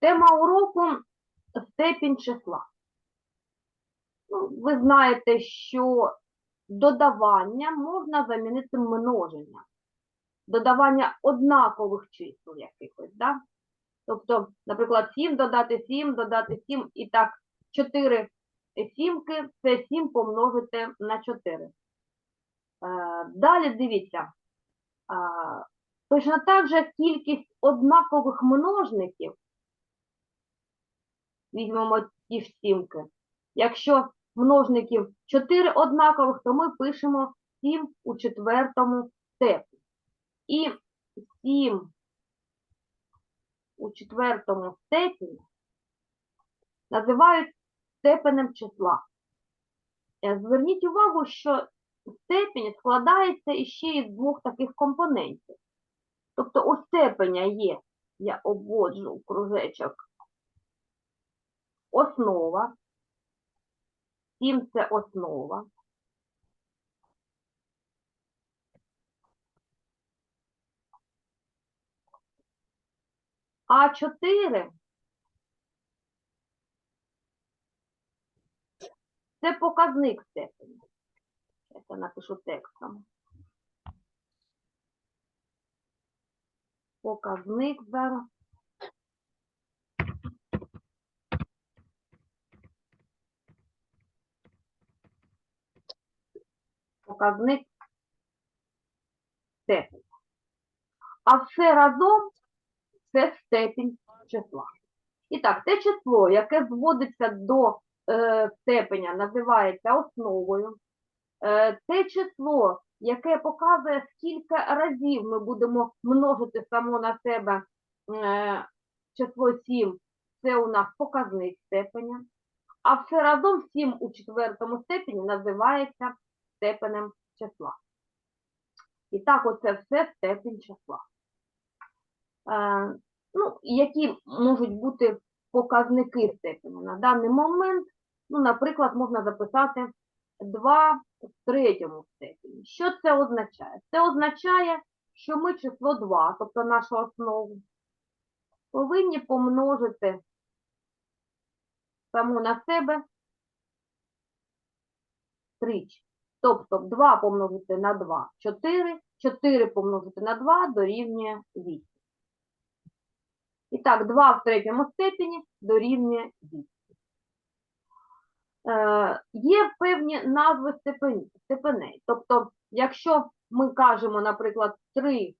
Тема уроку степінь числа. Ну, ви знаєте, що додавання можна замінити множенням. Додавання однакових чисел якихось, да? Тобто, наприклад, 7 додати 7, додати 7, і так 4 сімки – це 7 помножити на 4. Е, Далі дивіться. Е, Точно так же кількість однакових множників, візьмемо ті ж сімки. Якщо множників 4 однакових, то ми пишемо 7 у четвертому степені. І 7 у четвертому степені називають степенем числа. Е, Зверніть увагу, що степінь складається іще із двох таких компонентів. Тобто у степеня є, я обводжу кружечок, основа. 7 – це основа. А 4 – це показник степені. Я напишу текстом. Показник зараз. Показник степені. А все разом це степінь числа. І так, те число, яке зводиться до е, степеня, називається основою. Е, те число, яке показує, скільки разів ми будемо множити само на себе е, число 7, це у нас показник степеня. А все разом 7 у четвертому степені називається степенем числа. І так, оце все степінь числа. Е, ну, які можуть бути показники степені на даний момент. Ну, наприклад, можна записати 2 в третьому степені. Що це означає? Це означає, що ми число 2, тобто нашу основу, повинні помножити саму на себе тричі. Тобто 2 помножити на 2 – 4, 4 помножити на 2 дорівнює 8. І так, 2 в третьому степені дорівнює 8. Е, є певні назви степеней. Тобто, якщо ми кажемо, наприклад, 3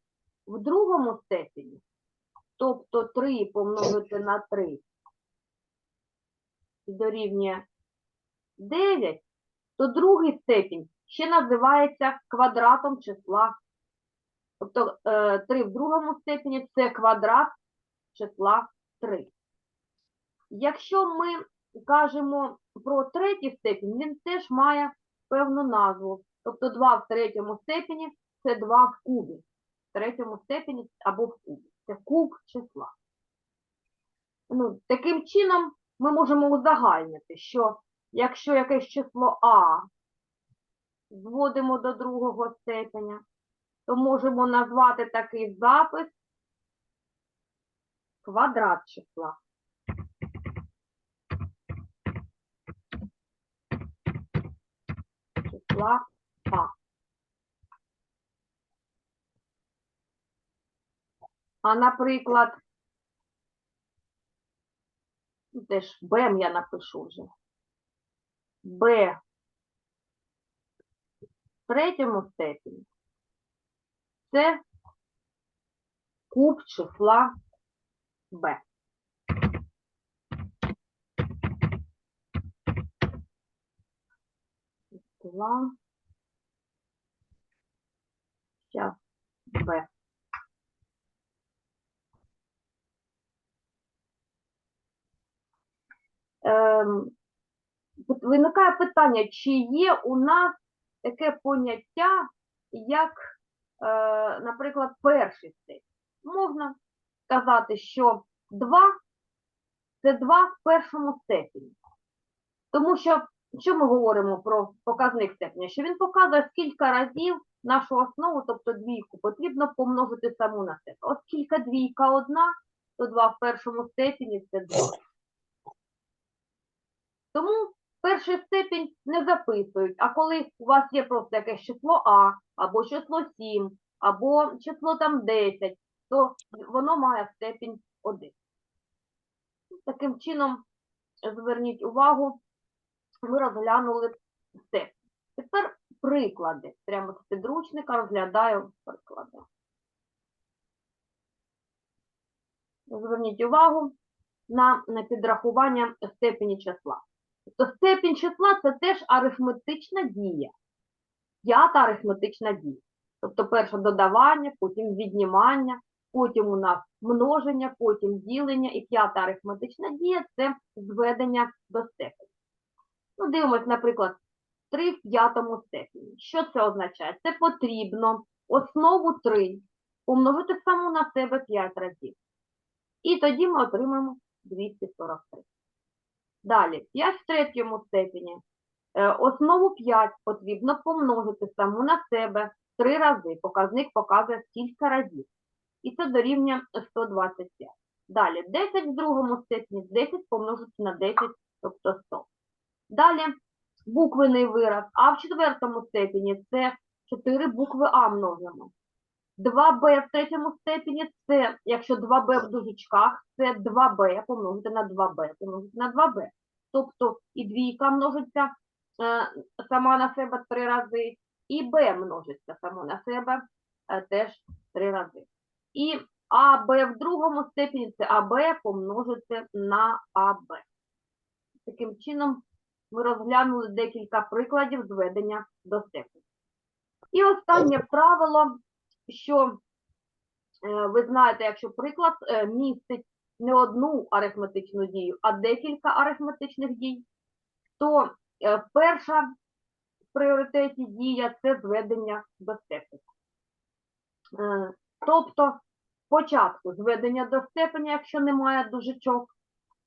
в другому степені, тобто 3 помножити на 3 дорівнює 9, то другий степінь ще називається квадратом числа. Тобто е, 3 в другому степені це квадрат числа 3. Якщо ми кажемо про третій степінь, він теж має певну назву. Тобто 2 в третьому степені це 2 в кубі. В третьому степені або в кубі. Це куб числа. Ну, таким чином ми можемо узагальнити, що якщо якесь число А зводимо до другого степеня, то можемо назвати такий запис квадрат числа. Числа А. А, наприклад, ну, теж Б я напишу вже. Б в третьому степені це куб числа Б. Числа Б. Ем, виникає питання, чи є у нас таке поняття, як, е, наприклад, перший степінь. Можна сказати, що 2 це 2 в першому степені. Тому що, що ми говоримо про показник степеня? Що він показує, скільки разів нашу основу, тобто двійку, потрібно помножити саму на себе. Оскільки двійка одна, то 2 в першому степені це 2. Тому перший степінь не записують, а коли у вас є просто якесь число А, або число 7, або число там 10, то воно має степінь 1. Таким чином, зверніть увагу, ми розглянули степінь. Тепер приклади. Прямо з підручника розглядаю приклади. Зверніть увагу на, на підрахування степені числа. Тобто степінь числа це теж арифметична дія. П'ята арифметична дія. Тобто перше додавання, потім віднімання, потім у нас множення, потім ділення і п'ята арифметична дія це зведення до степені. Ну, дивимось, наприклад, 3 в п'ятому степені. Що це означає? Це потрібно основу 3 помножити саму на себе 5 разів. І тоді ми отримаємо 243. Далі, 5 в третьому степені. Е, Основу 5 потрібно помножити саму на себе 3 рази. Показник показує кілька разів. І це дорівнює 125. Далі, 10 в другому степені, 10 помножити на 10, тобто 100. Далі, буквений вираз. А в четвертому степені це 4 букви А множимо. 2b в третьому степені це, якщо 2b в дужечках, це 2b помножити на 2b, помножити на 2b. Тобто і двійка множиться е, сама на себе три рази, і b множиться само на себе е, теж три рази. І АБ в другому степені це АБ помножити на АБ. Таким чином, ми розглянули декілька прикладів зведення до степені. І останнє правило, що е, ви знаєте, якщо приклад е, містить не одну арифметичну дію, а декілька арифметичних дій, то е, перша в пріоритеті дія це зведення до. Е, Тобто спочатку зведення до степеня, якщо немає дужечок,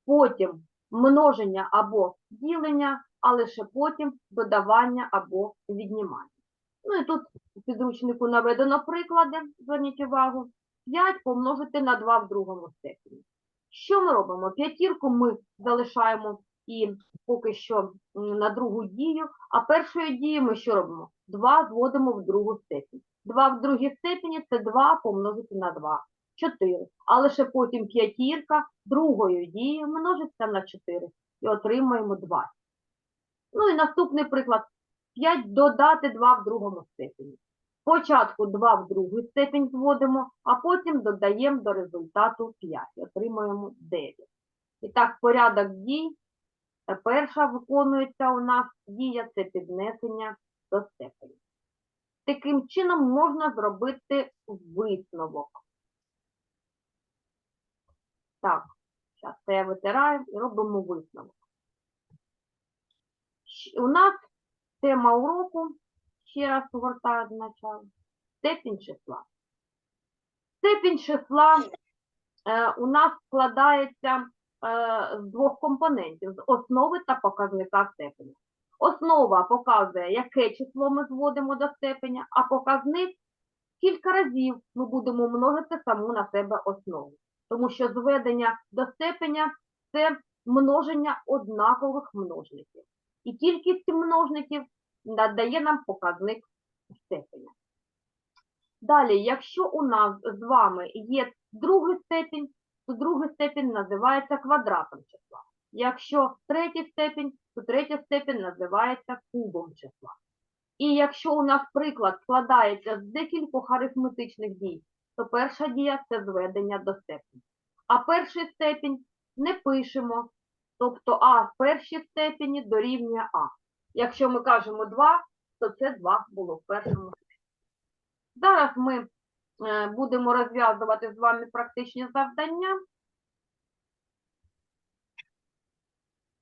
потім множення або ділення, а лише потім додавання або віднімання. Ну і тут у підручнику наведено приклади, зверніть увагу, 5 помножити на 2 в другому степені. Що ми робимо? П'ятірку ми залишаємо і поки що на другу дію, а першою дією ми що робимо? 2 зводимо в другу степень. 2 в другій степені це 2 помножити на 2. 4. А лише потім п'ятірка другою дією множиться на 4 і отримаємо 20. Ну і наступний приклад. 5 додати 2 в другому степені. Спочатку 2 в другу степень зводимо, а потім додаємо до результату 5. Отримуємо 9. І так, порядок дій. Перша виконується у нас дія це піднесення до степені. Таким чином можна зробити висновок. Так, зараз це я витираю і робимо висновок. У нас тема уроку, ще раз повертаю до начала, степінь числа. Степінь числа е, у нас складається е, з двох компонентів, з основи та показника степеня. Основа показує, яке число ми зводимо до степеня, а показник кілька разів ми будемо множити саму на себе основу. Тому що зведення до степеня це множення однакових множників. І кількість множників надає нам показник степеня. Далі, якщо у нас з вами є другий степінь, то другий степінь називається квадратом числа. Якщо третій степінь, то третя степінь називається кубом числа. І якщо у нас приклад складається з декількох арифметичних дій, то перша дія це зведення до степені. А перший степінь не пишемо, тобто А в першій степені дорівнює А. Якщо ми кажемо 2, то це 2 було в першому степені. Зараз ми е, будемо розв'язувати з вами практичні завдання.